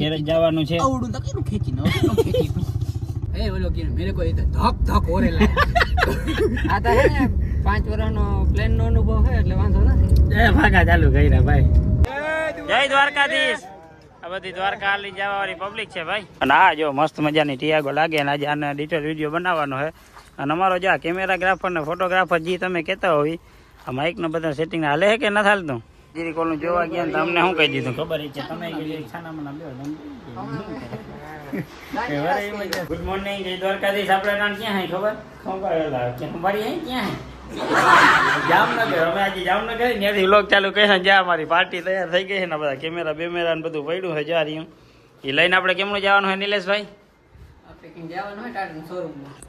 ઘેર જ જવાનું છે. આવડું તો કેટલું ખેંચી નો ખેંચી એ ઓલો કે મેરે કોઈ તો ધક ધક ઓરેલા આ તો હે ને પાંચ વર્ષનો પ્લેન નો અનુભવ હે એટલે વાંધો નથી. એ ભાગા ચાલુ કર્યા ભાઈ. જય દ્વારકાધીશ. આ બધી દ્વારકા હાલી જવા વાળી પબ્લિક છે ભાઈ. અને આ જો મસ્ત મજાની ટિયાગો લાગે અને આજે આને ડિટેલ વીડિયો બનાવવાનો છે અને અમારો જો આ કેમેરાગ્રાફર ને ફોટોગ્રાફર જે તમે કહેતા હોય આ માઇક નો બધા સેટિંગ હાલે છે કે નથી હાલતું? જીરી કોલનું જોવા ગયા ને તમને શું કહી દીધું? ખબર છે તમે ગુડ મોર્નિંગ જય દ્વારકાધીશ. આપણે નામ ક્યાં હે ખબર? ખંભાળેલા ક્યાં ખંભાળી હે? ક્યાં હે? જામનગર. અમે આજે જામનગર ત્યાંથી વ્લોગ ચાલુ કહે જ્યાં અમારી પાર્ટી તૈયાર થઈ ગઈ છે ને બધા કેમેરા બેમેરા ને બધું પડ્યું છે રહ્યું. એ લઈને આપણે કેમનું જવાનું હોય નિલેશભાઈ? આપણે કંઈક જવાનું હોય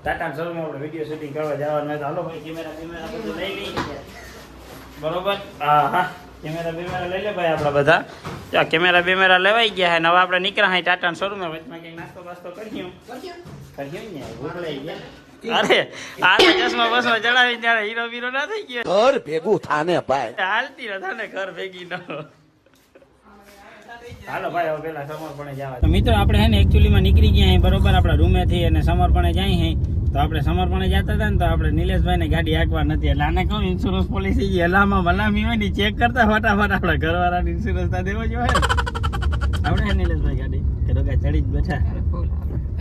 ટાટા શોરૂમમાં આપણે વીડિયો શૂટિંગ કરવા જવાનું હોય તો હાલો ભાઈ કેમેરા બેમેરા બધું લઈ લઈએ. બરોબર? હા હા. કેમેરા બેમેરા લઈ લે ભાઈ આપણા બધા. ચાલ કેમેરા બેમેરા લેવાઈ ગયા હે. નવા હવે આપણે નીકળ્યા હા ટાટા શોરૂમે વચમાં કંઈક નાસ્તો બાસ્તો કર્યું? કર્યું. ને? ભૂખ લઈ ગયા? અરે આ ચશ્મા બસમાં ચડાવી ત્યારે હીરો બીરો ના થઈ ગયો. ઘર ભેગું થાને ભાઈ. હાલતી હતા ને ઘર ભેગી ન હાલો ભાઈ હવે પેલા સમર્પણે જવા મિત્રો આપણે હે ને એકચ્યુઅલીમાં નીકળી ગયા બરોબર આપણા રૂમેથી અને સમર્પણે જાય હે. તો આપણે સમર્પણે જતા હતા ને તો આપણે નિલેશભાઈને ગાડી હાંકવા નથી. એટલે આને કહું ઇન્સ્યોરન્સ પોલિસી જે હલામાં ભલામી હોય ને ચેક કરતા ફટાફટ આપણા ઘરવાળાને ઇન્સ્યોરન્સ તા દેવો જોઈએ આપણે નિલેશભાઈ ગાડી? કે રોગા ચડી જ બેઠા.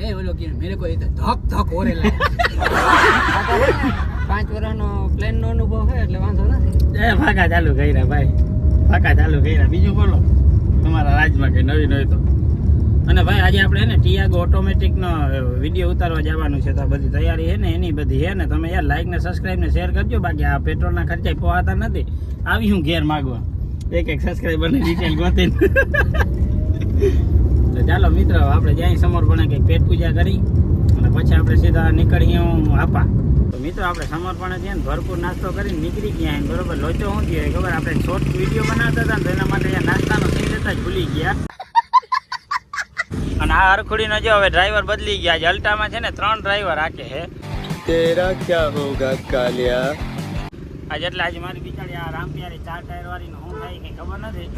એ બોલો કે મેરે કોઈ તો ધક ધક ઓરે પાંચ વર્ષનો પ્લેન નો અનુભવ હોય એટલે વાંધો નથી. એ ફાકા ચાલુ કર્યા ભાઈ. ફાકા ચાલુ કર્યા. બીજું બોલો. તમારા રાજમાં કઈ નવી નવી તો? અને ભાઈ, આજે આપણે ને ટિયાગો ઓટોમેટિક નો વીડિયો ઉતારવા જવાનું છે તો બધી તૈયારી છે ને, એની બધી છે ને, તમે યાર લાઈક ને સબસ્ક્રાઈબ ને શેર કરજો. બાકી આ પેટ્રોલના ખર્ચા પોહાતા નથી. આવી હું ઘેર માગવા. એક એક સબસ્ક્રાઇબરની ડિટેલ ગોતીને. તો ચાલો મિત્રો, આપણે જ્યાં સમર્પણે કંઈક પેટ પૂજા કરી અને પછી આપણે સીધા નીકળીએ હું આપા તો મિત્રો, આપણે સમર્પણે છે ને, ભરપૂર નાસ્તો કરીને નીકળી ગયા બરોબર, લોચો શું થયો ખબર? આપણે શોર્ટ વીડિયો બનાવતા હતા ને એના માટે નાસ્તાનો સીન લેતા જ ભૂલી ગયા. અને આ હરખુડીનો જો હવે ડ્રાઈવર બદલી ગયા છે. અલ્ટામાં છે ને ત્રણ ડ્રાઈવર રાખે છે. તેરા ક્યાં હોગા કાલિયા? આજે એટલે આજે મારી બિચારી આ રામપિયારી ચાર ટાયર વાળી હું થાય કઈ ખબર નથી.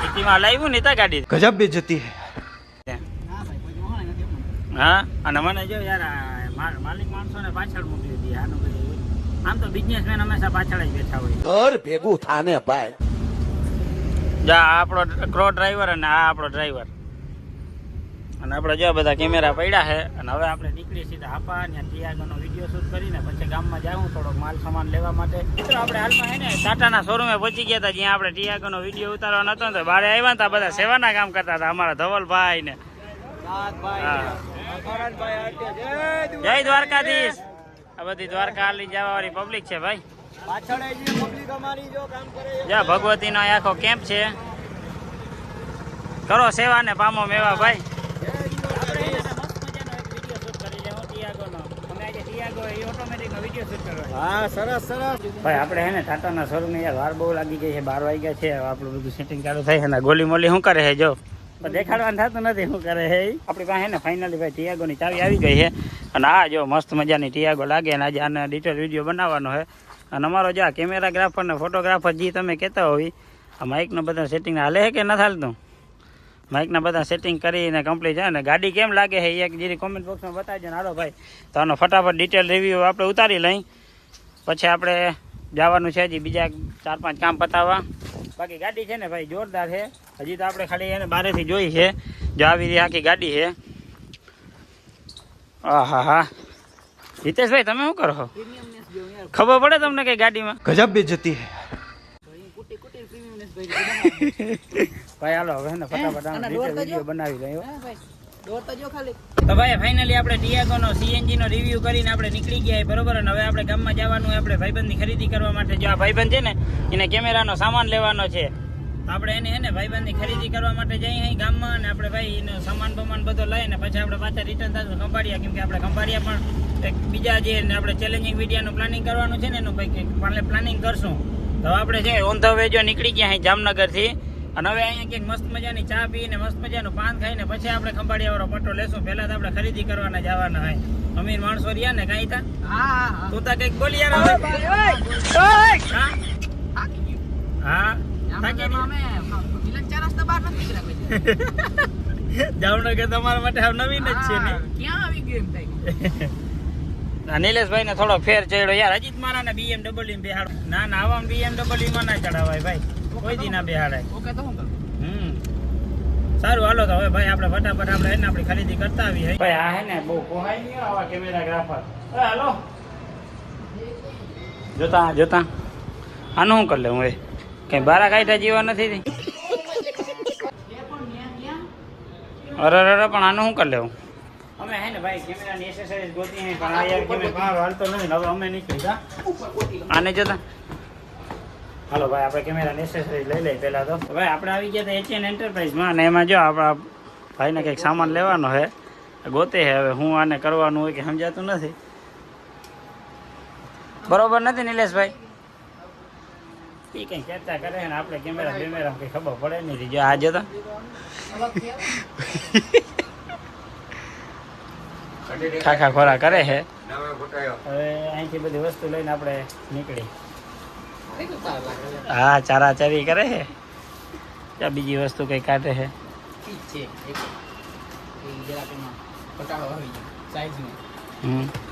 સિટીમાં લાવ્યું ને તા ગાડી. ગજબ બેજતી હે. હા અને મને જો યાર માલિક માણસોને પાછળ મૂકી દીધી. આનું બધું આમ તો બિઝનેસમેન હંમેશા પાછળ જ બેઠા હોય. ઘર ભેગું થાને ભાઈ. જા આપણો ક્રો ડ્રાઈવર અને આ આપણો ડ્રાઈવર અને આપણે જો બધા કેમેરા પડ્યા છે અને હવે આપણે નીકળી સીધા આપા ને ટિયાગોનો વીડિયો શૂટ કરીને પછી ગામમાં જાઉં થોડોક માલ સામાન લેવા માટે. મિત્રો આપણે હાલમાં હે ને ટાટાના શોરૂમે પહોંચી ગયા હતા જ્યાં આપણે ટિયાગોનો વીડિયો ઉતારવાનો હતો ને તો બારે આવ્યા હતા બધા સેવાના કામ કરતા હતા અમારા ધવલભાઈ ને. જય દ્વારકાધીશ. આ બધી દ્વારકા હાલી જવા વાળી પબ્લિક છે. ભાઈ ભગવતી નો આખો કેમ્પ છે. કરો સેવા ને પામો મેવા ભાઈ. હા સરસ સરસ. ભાઈ આપણે હે ને ટાટાના શોરૂમ યાર વાર બહુ લાગી ગઈ છે બાર વાગ્યા છે આપણું બધું સેટિંગ ચાલુ થાય છે ને ગોલી મોલી શું કરે છે જો? પણ દેખાડવાનું થતું નથી શું કરે છે. આપણી પાસે ને ફાઇનલી ભાઈ ટિયાગોની ચાવી આવી ગઈ છે. અને આ જો મસ્ત મજાની ટિયાગો લાગે અને આજે આને ડિટેલ વીડિયો બનાવવાનો છે. અને અમારો જો આ કેમેરાગ્રાફર ને ફોટોગ્રાફર જે તમે કહેતા હોય આ માઇકનો બધા સેટિંગ હાલે છે કે નથી હાલતું? માઇકના બધા સેટિંગ કરીને કમ્પ્લીટ છે. અને ગાડી કેમ લાગે છે એ એક જીરી કોમેન્ટ બોક્સમાં બતાવજો ને. હાલો ભાઈ. તો આનો ફટાફટ ડિટેલ રિવ્યૂ આપણે ઉતારી લઈ. પછી આપણે જવાનું છે હજી બીજા ચાર પાંચ કામ પતાવવા. બાકી ગાડી છે ને ભાઈ જોરદાર છે. હજી તો આપણે ખાલી એને બારેથી જોઈ છે. જો આવી રહી આખી ગાડી છે. હા હા હા હિતેશભાઈ તમે શું કરો ખબર પડે તમને કઈ ગાડીમાં? ગજબ બેજતી હે. ભાઈ ભાઈ હાલો હવે ને ફટાફટ જો. બનાવી લઈએ ભાઈ. તો ભાઈ ફાઇનલી આપણે ટિયાગોનો સીએનજી નો રિવ્યુ કરીને આપણે નીકળી ગયા બરોબર? અને હવે આપણે ગામમાં જવાનું હોય આપણે ભાઈબંધની ખરીદી કરવા માટે. જો આ ભાઈબંધ છે ને એને કેમેરાનો સામાન લેવાનો છે. આપણે એને હે ને ભાઈબંધની ખરીદી કરવા માટે જઈએ અહીં ગામમાં અને આપણે ભાઈ એનો સામાન બમાન બધો લઈને પછી આપણે પાછા રિટર્ન થશું ખંભાળિયા. કેમ કે આપણે ખંભાળિયા પણ એક બીજા જે આપણે ચેલેન્જિંગ વિડીયોનું પ્લાનિંગ કરવાનું છે ને એનું કંઈક પ્લાનિંગ કરશું. તો આપણે છે ઓન ધ વે જો નીકળી ગયા અહીં જામનગરથી. અને હવે અહીંયા ક્યાંક મસ્ત મજાની ચા પીને, મસ્ત મજાનું પાન ખાઈને પછી આપણે ખંભાળિયા વાળો પટ્ટો લેશું. પહેલા તો આપણે ખરીદી કરવાના જવાના હોય. અમીર માણસો રહ્યા ને કાંઈ તા? તું તા કંઈક બોલી યાર. હા. જામનગર તમારા માટે નવીન જ છે ને? ક્યાં આવી ગયું એમ નિલેશભાઈ ને થોડો ફેર ચડ્યો. યાર અજીત મારા ને બીએમડબલ્યુ બેહાડો. ના ના આવા બીએમડબલ્યુ માં ના ચડાવાય ભાઈ. કોઈ દી ના ઓકે તો હમ. સારું હાલો તો હવે ભાઈ આપણે ફટાફટ આપણે એને આપણી ખરીદી કરતા આવીએ ભાઈ આ હે ને બહુ કોહાય નહીં આવા કેમેરાગ્રાફર હાલો. જોતા જોતા. આનું શું કરી લેવું એ? કઈ બારા કાઢ્યા જીવા નથી અરે અરે, પણ આનું શું કરી લેવું? અમે હે ને ભાઈ કેમેરાની એસેસરીઝ ગોતી હે પણ આ યાર કેમેરા પારો હાલતો નથી હવે અમે નીકળી જા. આને જતા. હાલો ભાઈ આપણે કેમેરાની એસેસરીઝ લઈ લઈએ પહેલા તો. ભાઈ આપણે આવી ગયા હતા એચએન એન્ટરપ્રાઇઝમાં અને એમાં જો આપણા ભાઈને કંઈક સામાન લેવાનો છે ગોતે છે હવે હું આને કરવાનું હોય કે સમજાતું નથી. બરોબર નથી નિલેશભાઈ? એ કંઈ ચર્ચા કરે ને આપણે કેમેરા બેમેરા કંઈ ખબર પડે નહીં. જો આ જોતા. ખાખા ખોરા કરે છે. હવે અહીંથી બધી વસ્તુ લઈને આપણે નીકળી. હા ચારા ચારી કરે છે. ત્યાં બીજી વસ્તુ કઈ કાઢે છે.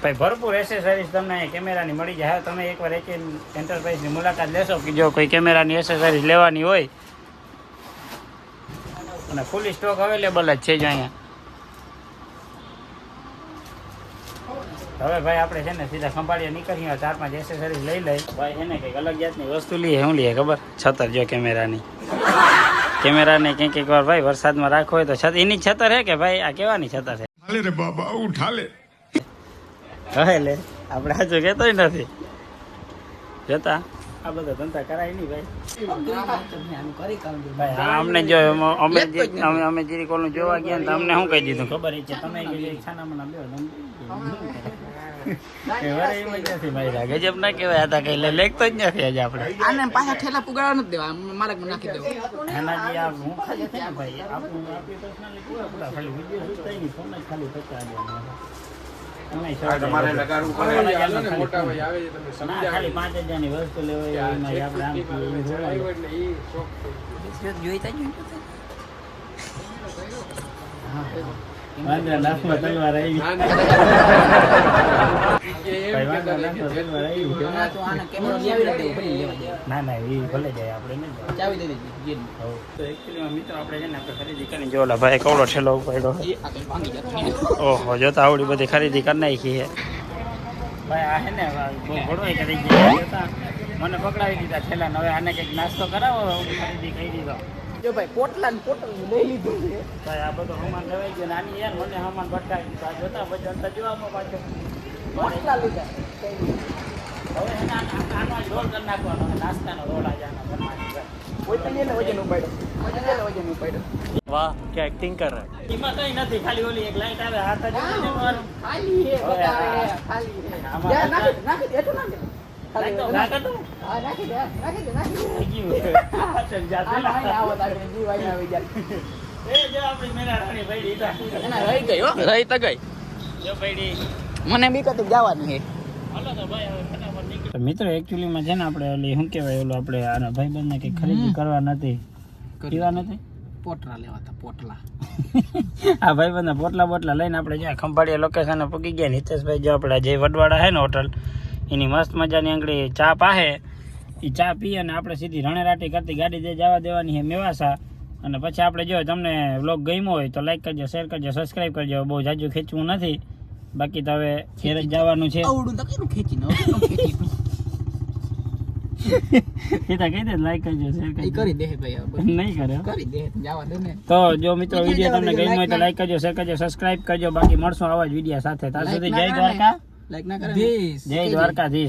ભાઈ ભરપૂર એસેસરીઝ તમને અહીંયા કેમેરાની મળી જાય. હા, તમે એકવાર એક એન્ટરપ્રાઇઝની મુલાકાત લેશો કે જો કોઈ કેમેરાની એસેસરીઝ લેવાની હોય. અને ફૂલી સ્ટોક અવેલેબલ જ છે જ અહીંયા. હવે ભાઈ આપણે છે ને સીધા ખંભાળીએ નીકળીએ ચાર પાંચ એસેસરીઝ લઈ લઈ. ભાઈ એને કંઈક અલગ જાતની વસ્તુ લઈએ શું લઈએ ખબર? છતર જો કેમેરાની. કેમેરાને કંઈક કંઈક વાર ભાઈ વરસાદમાં રાખો હોય તો છત એની છતર છે કે ભાઈ? આ કેવાની છતર છે હાલે રે બાબા ઉઠાલે. હવે લે આપણે સાચું કહેતોય નથી. જોતા? આ બધા ધંધા કરાય નહીં ભાઈ. આનું કરી કામ દે. ભાઈ હા, અમને જો અમે અમે અમે જીરી કોલનું જોવા ગયા ને તો અમને શું કહી દીધું? ખબર છે તમે કીધું છાના મના બેહો તમે એ વરે જ નથી ગજબ ના કહેવાય હતા કઈ લેખતો જ નથી આજે આપણે. આને પાછા ઠેલા પુગાડવા નથી દેવા આમ નાખી દેવા. નાનાજી આ હું ખાલી ભાઈ આપણું આપણી personality પૂરા પૂરા ખાલી વીડિયો ના, વસ્તુ લેવાય એમાં આપણે આમ. જોઈતા જ વાંદરા નાકમાં તલવાર આવી. વાંદરા તલવાર આવી. જાય ના. ના. એ ભલે જાય આપણે ચાવી તો મિત્રો આપણે છે ને આપણે ખરીદી કરીને જો ઓલા ભાઈ કવડો ઠેલો પડ્યો. ઓહો જોતા આવડી બધી ખરીદી કરી નાખી છે. ભાઈ આ હે ને બહુ કરી ગયા મને પકડાવી દીધા છેલ્લા હવે આને કંઈક નાસ્તો કરાવો ખરીદી કરી દીધો. જો ભાઈ પોટલા ને પોટલ લઈ લીધું છે. ભાઈ આ બધું હમાન લેવાઈ ગયો નાની યાર મને હમાન ભટકાવી દીધું. આ જોતા પછી અંતર જોવામાં પાછો. પોટલા લીધા. હવે એના આનો રોલ કરી નાખવાનો નાસ્તાનો રોલ આજે આના વાહ કે એક્ટિંગ નથી ખાલી ઓલી એક લાઈટ આવે હાથ મેના રાણી પડી ઈટા. એના રહી ગઈ હો, રહી તો ગઈ. જો પડી. મને બી હતી જવાનું છે. મિત્રો એકચ્યુઅલીમાં છે ને આપણે ઓલી શું કહેવાય ઓલું આપણે આના ભાઈબંધને કંઈ ખરીદી કરવા નથી. પીવા નથી? પોટલા લેવા હતા પોટલા. આ ભાઈબંધના પોટલા બોટલા લઈને આપણે જ્યાં ખંભાળીએ લોકેશને પૂકી ગયા નિતેશભાઈ જો આપણે જે વડવાડા છે ને હોટલ એની મસ્ત મજાની આંગળી ચા પાહે. એ ચા પી અને આપણે સીધી રણેરાટી કરતી ગાડી જે જવા દેવાની છે મેવાસા. અને પછી આપણે જો તમને વ્લોગ ગમ્યો હોય તો લાઈક કરજો શેર કરજો સબસ્ક્રાઈબ કરજો. બહુ જાજુ ખેંચવું નથી. બાકી તો હવે ઘેર જ જવાનું છે. તો જો મિત્રો વીડિયો તમને ગમ્યો હોય તો લાઈક કરજો શેર કરજો સબસ્ક્રાઈબ કરજો. બાકી મળશું આવા જ વીડિયો સાથે. ત્યાં સુધી જય દ્વારકા. લાઈક ના કરે જય દ્વારકાધીશ